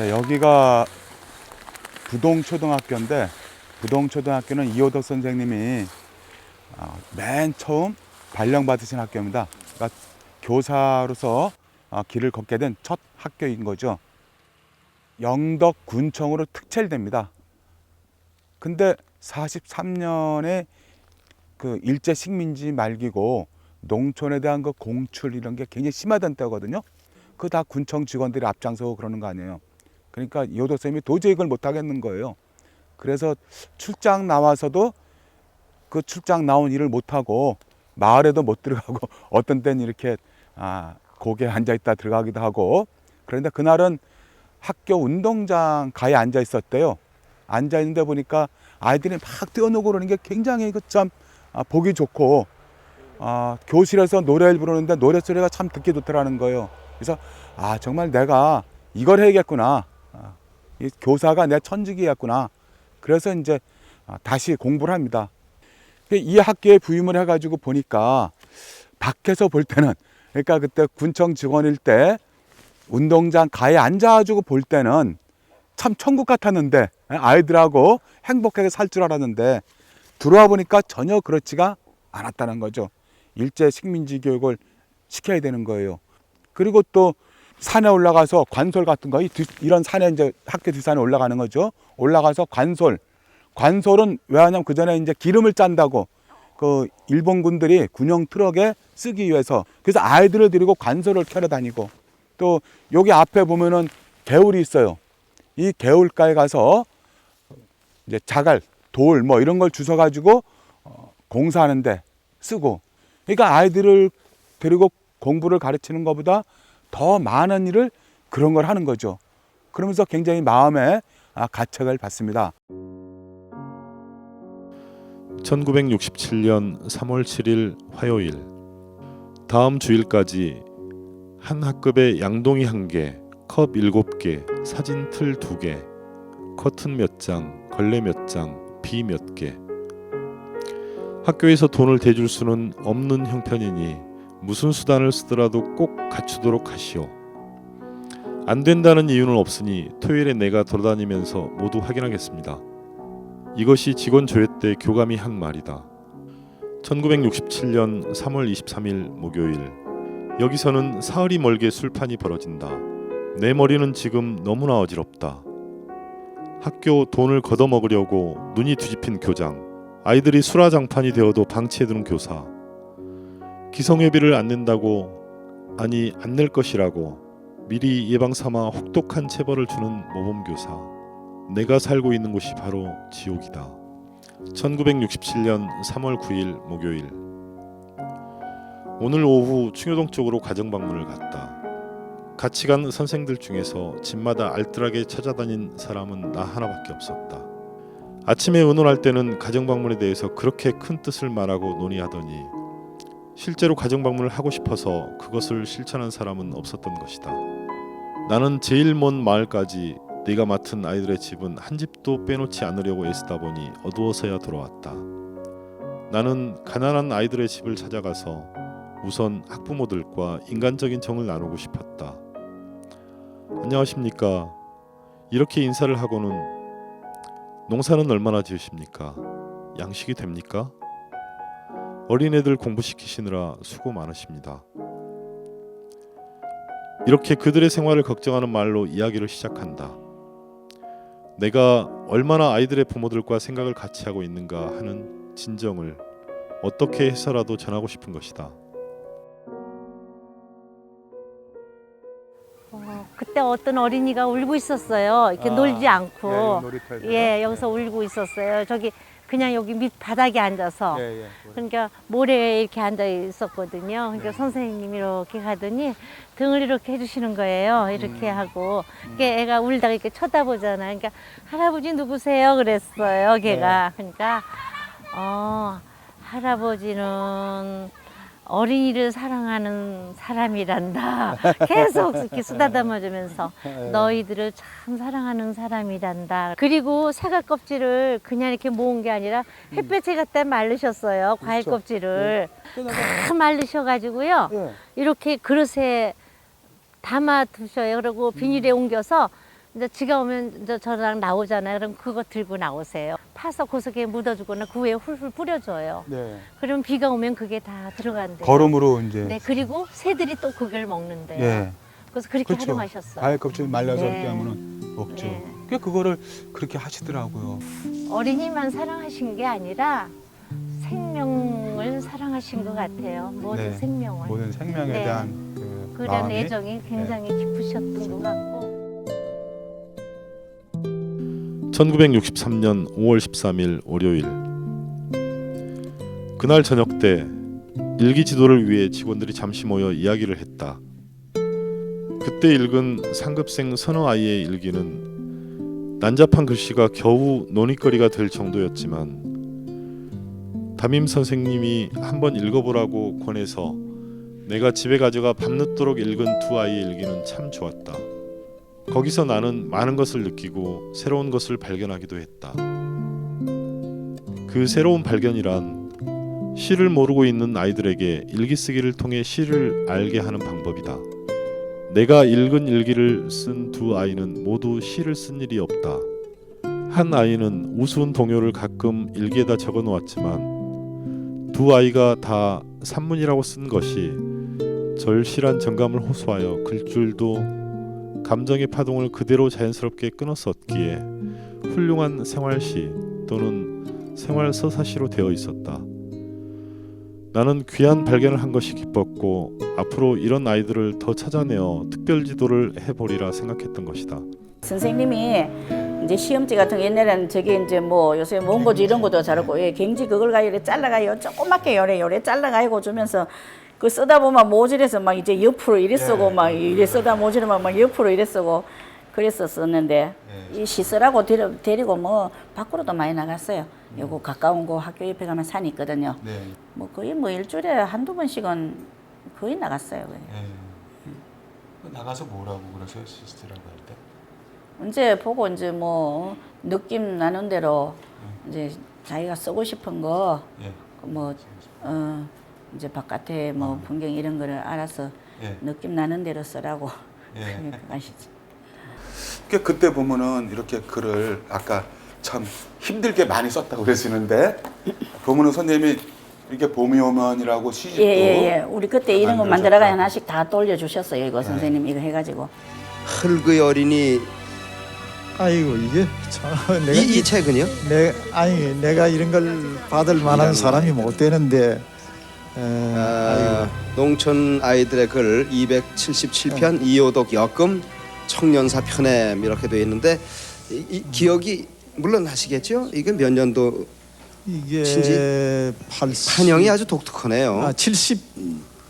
네, 여기가 부동초등학교인데 부동초등학교는 이호덕 선생님이 어, 맨 처음 발령 받으신 학교입니다. 그러니까 교사로서 어, 길을 걷게 된 첫 학교인 거죠. 영덕 군청으로 특채됩니다. 근데 43년에 그 일제 식민지 말기고 농촌에 대한 그 공출 이런 게 굉장히 심하던 때거든요. 그 다 군청 직원들이 앞장서고 그러는 거 아니에요. 그러니까 이호도 쌤이 도저히 이걸 못 하겠는 거예요. 그래서 출장 나와서도 그 출장 나온 일을 못 하고 마을에도 못 들어가고 어떤 때는 이렇게 아 고개 앉아 있다 들어가기도 하고 그런데 그날은 학교 운동장 가에 앉아 있었대요. 앉아 있는데 보니까 아이들이 막 뛰어노고 그러는 게 굉장히 그참 아, 보기 좋고 아, 교실에서 노래를 부르는데 노래 소리가 참 듣기 좋더라는 거예요. 그래서 아 정말 내가 이걸 해야겠구나. 아, 이 교사가 내 천직이었구나. 그래서 이제 아, 다시 공부를 합니다. 근데 이 학교에 부임을 해가지고 보니까 밖에서 볼 때는 그러니까 그때 군청 직원일 때 운동장 가에 앉아가지고 볼 때는 참 천국 같았는데 아이들하고 행복하게 살 줄 알았는데 들어와 보니까 전혀 그렇지가 않았다는 거죠. 일제 식민지 교육을 시켜야 되는 거예요. 그리고 또 산에 올라가서 관솔 같은 거 이- 이런 산에 이제 학교 뒷산에 올라가는 거죠. 올라가서 관솔 관솔은 왜 하냐면 그 전에 이제 기름을 짠다고 그 일본군들이 군용 트럭에 쓰기 위해서 그래서 아이들을 데리고 관솔을 켜러 다니고 또 여기 앞에 보면은 개울이 있어요. 이 개울가에 가서 이제 자갈, 돌 뭐 이런 걸 주워 가지고 어, 공사하는데 쓰고 그러니까 아이들을 데리고 공부를 가르치는 것보다 더 많은 일을 그런 걸 하는 거죠. 그러면서 굉장히 마음에 아, 가책을 받습니다. 1967년 3월 7일 화요일 다음 주일까지 한 학급에 양동이 한 개, 컵 7개, 사진 틀 2개, 커튼 몇 장, 걸레 몇 장, 비 몇 개. 학교에서 돈을 대줄 수는 없는 형편이니 무슨 수단을 쓰더라도 꼭 갖추도록 하시오. 안 된다는 이유는 없으니 토요일에 내가 돌아다니면서 모두 확인하겠습니다. 이것이 직원 조회 때 교감이 한 말이다. 1967년 3월 23일 목요일 여기서는 사흘이 멀게 술판이 벌어진다. 내 머리는 지금 너무나 어지럽다. 학교 돈을 걷어먹으려고 눈이 뒤집힌 교장, 아이들이 수라장판이 되어도 방치해두는 교사, 기성예비를 안 낸다고 아니 안 낼 것이라고 미리 예방 삼아 혹독한 체벌을 주는 모범교사. 내가 살고 있는 곳이 바로 지옥이다. 1967년 3월 9일 목요일. 오늘 오후 충효동 쪽으로 가정 방문을 갔다. 같이 간 선생들 중에서 집마다 알뜰하게 찾아다닌 사람은 나 하나밖에 없었다. 아침에 의논할 때는 가정 방문에 대해서 그렇게 큰 뜻을 말하고 논의하더니 실제로 가정 방문을 하고 싶어서 그것을 실천한 사람은 없었던 것이다. 나는 제일 먼 마을까지 네가 맡은 아이들의 집은 한 집도 빼놓지 않으려고 애쓰다 보니 어두워서야 돌아왔다. 나는 가난한 아이들의 집을 찾아가서 우선 학부모들과 인간적인 정을 나누고 싶었다. 안녕하십니까? 이렇게 인사를 하고는 농사는 얼마나 지으십니까? 양식이 됩니까? 어린애들 공부시키시느라 수고 많으십니다. 이렇게 그들의 생활을 걱정하는 말로 이야기를 시작한다. 내가 얼마나 아이들의 부모들과 생각을 같이 하고 있는가 하는 진정을 어떻게 해서라도 전하고 싶은 것이다. 어, 그때 어떤 어린이가 울고 있었어요. 이렇게 아, 놀지 않고. 네, 놀이터에서요? 예, 여기서 울고 있었어요. 저기 그냥 여기 밑 바닥에 앉아서. 예, 예. 그러니까 모래에 이렇게 앉아 있었거든요. 그러니까 네. 선생님이 이렇게 가더니 등을 이렇게 해주시는 거예요. 이렇게 음. 하고. 그게 애가 울다가 이렇게 쳐다보잖아요. 그러니까 할아버지 누구세요? 그랬어요. 걔가. 네. 그러니까 어 할아버지는 어린이를 사랑하는 사람이란다. 계속 이렇게 쓰다듬어주면서 너희들을 참 사랑하는 사람이란다. 그리고 사과 껍질을 그냥 이렇게 모은 게 아니라 햇볕에 갖다 말르셨어요. 과일 그렇죠. 껍질을 다 말르셔가지고요. 예. 이렇게 그릇에 담아 두셔요. 그리고 비닐에 옮겨서 이제 지가 오면 이제 저랑 나오잖아요. 그럼 그거 들고 나오세요. 파서 고석에 묻어주거나 그 위에 훌훌 뿌려줘요. 네. 그럼 비가 오면 그게 다 들어간대요. 거름으로 이제 네, 그리고 새들이 또 그걸 먹는데요. 예. 그래서 그렇게 그렇죠. 활용하셨어요. 과일 껍질 말려서 네. 이렇게 하면은 먹죠. 네. 그 그거를 그렇게 하시더라고요. 어린이만 사랑하신 게 아니라 생명을 사랑하신 것 같아요. 모든 네. 생명을. 모든 생명에 네. 대한 그 그런 마음이 네. 애정이 굉장히 깊으셨던 것 같고. 1963년 5월 13일 월요일 그날 저녁 때 일기 지도를 위해 직원들이 잠시 모여 이야기를 했다. 그때 읽은 상급생 서너 아이의 일기는 난잡한 글씨가 겨우 논의거리가 될 정도였지만 담임 선생님이 한번 읽어보라고 권해서 내가 집에 가져가 밤늦도록 읽은 두 아이의 일기는 참 좋았다. 거기서 나는 많은 것을 느끼고 새로운 것을 발견하기도 했다. 그 새로운 발견이란 시를 모르고 있는 아이들에게 일기 쓰기를 통해 시를 알게 하는 방법이다. 내가 읽은 일기를 쓴 두 아이는 모두 시를 쓴 일이 없다. 한 아이는 우스운 동요를 가끔 일기에다 적어 놓았지만 두 아이가 다 산문이라고 쓴 것이 절실한 정감을 호소하여 글줄도 감정의 파동을 그대로 자연스럽게 끊었었기에 훌륭한 생활시 또는 생활 서사시로 되어 있었다. 나는 귀한 발견을 한 것이 기뻤고 앞으로 이런 아이들을 더 찾아내어 특별 지도를 해보리라 생각했던 것이다. 선생님이 이제 시험지 같은 거 옛날에는 저게 이제 뭐 요새 원고지 이런 것도 잘하고 예, 갱지 그걸 가요 이래 잘라가요 조그맣게 요래 요래 잘라가지고 주면서 그 쓰다 보면 모질해서 막 이제 옆으로 이래 쓰고 막 이래 쓰다 모질하면 막 옆으로 이래 쓰고 그랬었었는데 이 시설하고 데리, 데리 고 뭐 밖으로도 많이 나갔어요. 요거 가까운 거 학교 옆에 가면 산이 있거든요. 네. 뭐 거의 뭐 일주일에 한두 번씩은 거의 나갔어요. 그냥. 네. 나가서 뭐라고 그러세요 시스터라고 할 때? 이제 보고 이제 뭐 느낌 나는 대로 이제 자기가 쓰고 싶은 거 예. 뭐 어, 이제 바깥에 뭐 풍경 이런 거를 알아서 예. 느낌 나는 대로 쓰라고 예. 그렇게 하시죠. 그 그때 보면은 이렇게 글을 아까 참 힘들게 많이 썼다고 그러시는데 보면은 선생님이 이렇게 봄이 오면이라고 시집도 예예 예. 우리 그때 이런 거. 만들어가 하나씩 다 돌려 주셨어요. 이거 선생님 이거 해가지고. 흙의 어린이 아이고 이게 참 내가 이, 이 책은요? 내 아니 내가 이런 걸 받을 만한 사람이 못 되는데 에, 아, 농촌 아이들의 글 277편 이호독 역금 청년사 편엠 이렇게 되어 있는데 이, 이 기억이 물론 하시겠죠? 이게 몇 년도 이게 진지? 80, 판형이 아주 독특하네요. 아, 70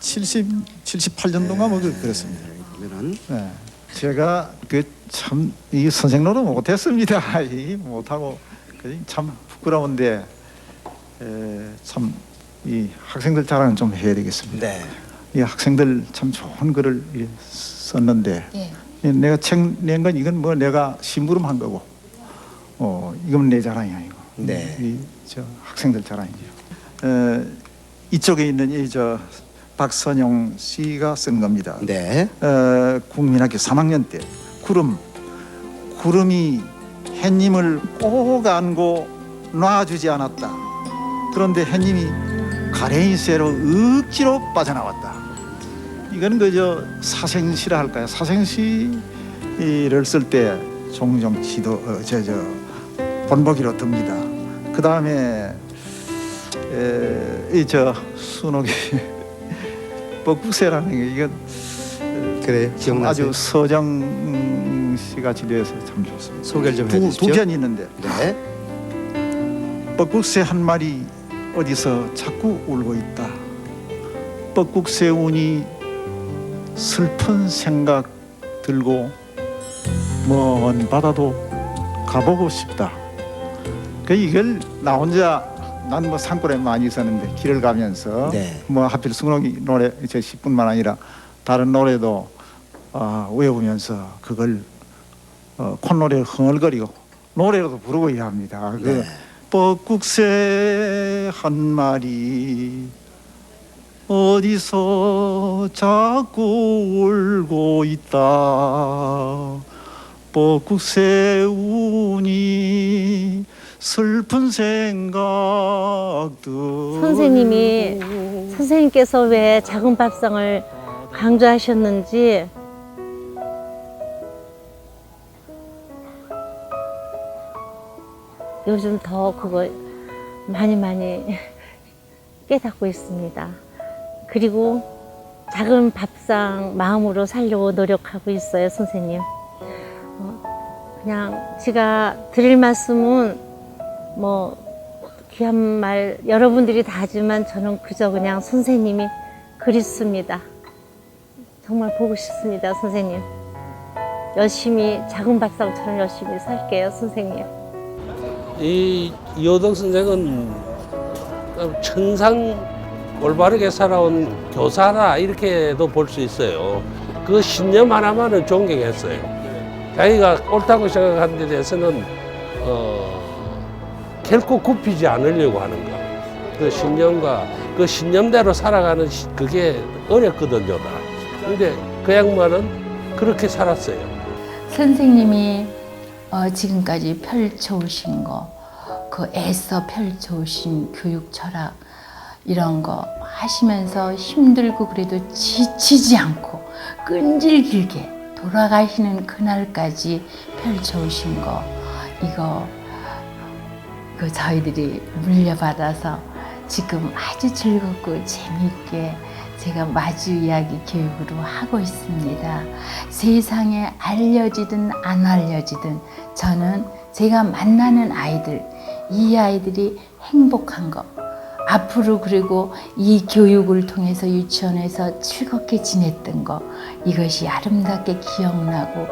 70 78년도가 뭐 그- 그렇습니다. 그러면은 네. 제가 그 참 이 선생 노릇 못했습니다. 이 못하고 그참 부끄러운데 참 이 학생들 자랑은 좀 해야 되겠습니다. 네. 이 학생들 참 좋은 글을 썼는데 예. 이 내가 책 낸 건 이건 뭐 내가 심부름한 거고 어 이건 내 자랑이 아니고 네. 이저 학생들 자랑이죠. 어, 이쪽에 있는 이 저 박선영 씨가 쓴 겁니다. 네. 어, 국민학교 3학년 때 구름 구름이 햇님을 꼭 안고 놔주지 않았다. 그런데 햇님이 쇠로 억지로 빠져나왔다. 이거는 그저 사생시라 할까요? 사생시를 쓸 때 종종 지도 어, 저 저 본보기로 듭니다. 그 다음에 이저 순옥이 뻑국새라는 게 이건 그래 참 기억나세요? 아주 서정 씨가 지도해서 참 좋습니다. 소개를 좀 두, 해주십시오. 두 편이 있는데 네. 뻐국새 한 마리 어디서 자꾸 울고 있다. 뻐국새 운이 슬픈 생각 들고 먼 바다도 가보고 싶다. 그 이걸 나 혼자 난 뭐 산골에 많이 있었는데 길을 가면서 네. 뭐 하필 승록이 노래 저 10분만 아니라 다른 노래도 아, 외우면서 그걸 어, 콧노래를 흥얼거리고 노래로도 부르고 해야 합니다. 그 네. 뻐국새 한 마리 어디서 자꾸 울고 있다. 뻐국새 우니 슬픈 생각들 선생님이 선생님께서 왜 작은 밥상을 강조하셨는지 요즘 더 그거 많이 많이 깨닫고 있습니다. 그리고 작은 밥상 마음으로 살려고 노력하고 있어요, 선생님. 어, 그냥 제가 드릴 말씀은 뭐 귀한 말 여러분들이 다 하지만 저는 그저 그냥 선생님이 그립습니다. 정말 보고 싶습니다, 선생님. 열심히 작은 밥상처럼 열심히 살게요, 선생님. 이 이호덕 선생은 천상 올바르게 살아온 교사라 이렇게도 볼 수 있어요. 그 신념 하나만은 존경했어요. 자기가 옳다고 생각하는 데 대해서는 어, 결코 굽히지 않으려고 하는 것. 그 신념과 그 신념대로 살아가는 시- 그게 어렵거든요. 다. 근데 그 양반은 그렇게 살았어요. 선생님이 어, 지금까지 펼쳐오신 거, 그 애써 펼쳐오신 교육 철학 이런 거 하시면서 힘들고 그래도 지치지 않고 끈질기게 돌아가시는 그날까지 펼쳐오신 거 이거 그 저희들이 물려받아서 지금 아주 즐겁고 재미있게 제가 마주 이야기 교육으로 하고 있습니다. 세상에 알려지든 안 알려지든 저는 제가 만나는 아이들, 이 아이들이 행복한 거, 앞으로 그리고 이 교육을 통해서 유치원에서 즐겁게 지냈던 거, 이것이 아름답게 기억나고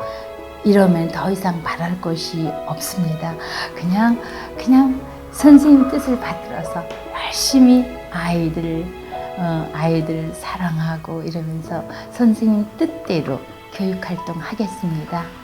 이러면 더 이상 바랄 것이 없습니다. 그냥, 그냥 선생님 뜻을 받들어서 열심히 아이들, 어, 아이들 사랑하고 이러면서 선생님 뜻대로 교육 활동 하겠습니다.